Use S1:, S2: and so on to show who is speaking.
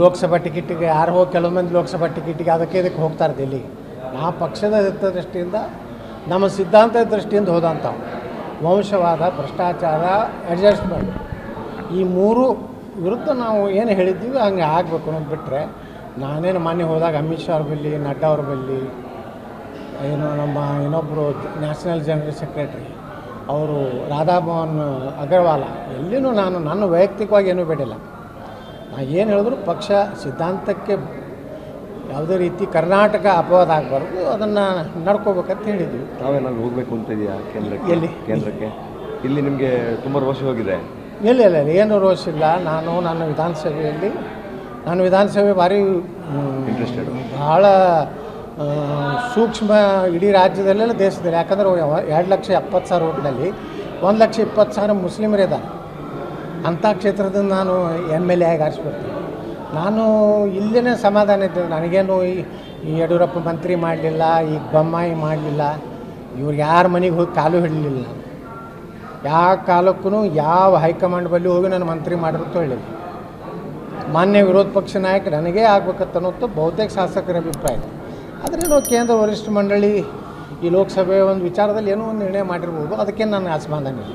S1: ಲೋಕಸಭಾ ಟಿಕೆಟಿಗೆ ಯಾರು ಹೋಗಿ ಕೆಲವು ಮಂದಿ ಲೋಕಸಭಾ ಟಿಕೆಟಿಗೆ ಅದಕ್ಕೆ ಇದಕ್ಕೆ ಹೋಗ್ತಾರೆ ದಿಲ್ಲಿಗೆ ನಾ ಪಕ್ಷದ ದೃಷ್ಟಿಯಿಂದ ನಮ್ಮ ಸಿದ್ಧಾಂತದ ದೃಷ್ಟಿಯಿಂದ ಹೋದಂಥವು. ವಂಶವಾದ, ಭ್ರಷ್ಟಾಚಾರ ಅಡ್ಜಸ್ಟ್ಮೆಂಟ್ ಈ ಮೂರು ವಿರುದ್ಧ ನಾವು ಏನು ಹೇಳಿದ್ದೀವಿ, ಹಂಗೆ ಆಗಬೇಕು ಅನ್ನೋದು ಬಿಟ್ಟರೆ ನಾನೇನು ಮೊನ್ನೆ ಹೋದಾಗ ಅಮಿತ್ ಶಾ ಅವ್ರ ಬಲ್ಲಿ, ನಡ್ಡಾ ಅವ್ರ ಬಲ್ಲಿ, ಏನು ನಮ್ಮ ಇನ್ನೊಬ್ಬರು ನ್ಯಾಷನಲ್ ಜನರಲ್ ಸೆಕ್ರೆಟ್ರಿ, ಅವರು ರಾಧಾಮೋಹನ್ ಅಗರ್ವಾಲ, ಎಲ್ಲಿನೂ ನಾನು, ನನ್ನ ವೈಯಕ್ತಿಕವಾಗಿ ಏನೂ ಬೇಡಿಲ್ಲ. ಏನು ಹೇಳಿದ್ರು ಪಕ್ಷ ಸಿದ್ಧಾಂತಕ್ಕೆ ಯಾವುದೇ ರೀತಿ ಕರ್ನಾಟಕ ಅಪವಾದ ಆಗಬಾರ್ದು ಅದನ್ನು ನಡ್ಕೋಬೇಕಂತ ಹೇಳಿದ್ವಿ.
S2: ತಾವೇನಾದ್ರು ಹೋಗಬೇಕು ಅಂತ ಇದೆಯಾ ಕೇಂದ್ರಕ್ಕೆ?
S1: ಎಲ್ಲಿ?
S2: ಕೇಂದ್ರಕ್ಕೆ? ಇಲ್ಲಿ ನಿಮಗೆ ತುಂಬ ರೋಷ ಹೋಗಿದೆ.
S1: ಇಲ್ಲ ಇಲ್ಲ ಇಲ್ಲ ಏನು ರೋಷ ಇಲ್ಲ. ನಾನು ನನ್ನ ವಿಧಾನಸಭೆಯಲ್ಲಿ ನಾನು ವಿಧಾನಸಭೆ ಭಾರಿ
S2: ಇಂಟ್ರೆಸ್ಟೆಡ್.
S1: ಭಾಳ ಸೂಕ್ಷ್ಮ ಇಡೀ ರಾಜ್ಯದಲ್ಲೆಲ್ಲ ದೇಶದಲ್ಲಿ. ಯಾಕಂದ್ರೆ ಎರಡು ಲಕ್ಷ ಎಪ್ಪತ್ತು ಸಾವಿರ ಓಟ್ನಲ್ಲಿ ಒಂದು ಲಕ್ಷ ಇಪ್ಪತ್ತು ಸಾವಿರ ಮುಸ್ಲಿಮರಿದ್ದಾರೆ ಅಂಥ ಕ್ಷೇತ್ರದ ನಾನು ಎಂ ಎಲ್ ಎ ಆಗಿ ಆರಿಸ್ಬಿಡ್ತೀನಿ. ನಾನು ಇಲ್ಲೇ ಸಮಾಧಾನ ಇದ್ದೆ ನನಗೇನು ಈ ಯಡಿಯೂರಪ್ಪ ಮಂತ್ರಿ ಮಾಡಲಿಲ್ಲ, ಈ ಬೊಮ್ಮಾಯಿ ಮಾಡಲಿಲ್ಲ, ಇವ್ರು ಯಾರ ಮನೆಗೆ ಹೋಗಿ ಕಾಲು ಹಿಡಲಿಲ್ಲ. ಯಾವ ಕಾಲಕ್ಕೂ ಯಾವ ಹೈಕಮಾಂಡ್ ಬಳಿ ಹೋಗಿ ನಾನು ಮಂತ್ರಿ ಮಾಡಿರುತ್ತೋ ಹೇಳಿಲ್ಲ. ಮಾನ್ಯ ವಿರೋಧ ಪಕ್ಷ ನಾಯಕ ನನಗೇ ಆಗ್ಬೇಕತ್ತನ್ನೋದು ಬಹುತೇಕ ಶಾಸಕರ ಅಭಿಪ್ರಾಯ. ಆದರೆ ನಾವು ಕೇಂದ್ರ ವರಿಷ್ಠ ಮಂಡಳಿ ಈ ಲೋಕಸಭೆ ಒಂದು ವಿಚಾರದಲ್ಲಿ ಏನೋ ಒಂದು ನಿರ್ಣಯ ಮಾಡಿರ್ಬೋದು. ಅದಕ್ಕೆ ನಾನು ಅಸಮಾಧಾನ. ಇಲ್ಲ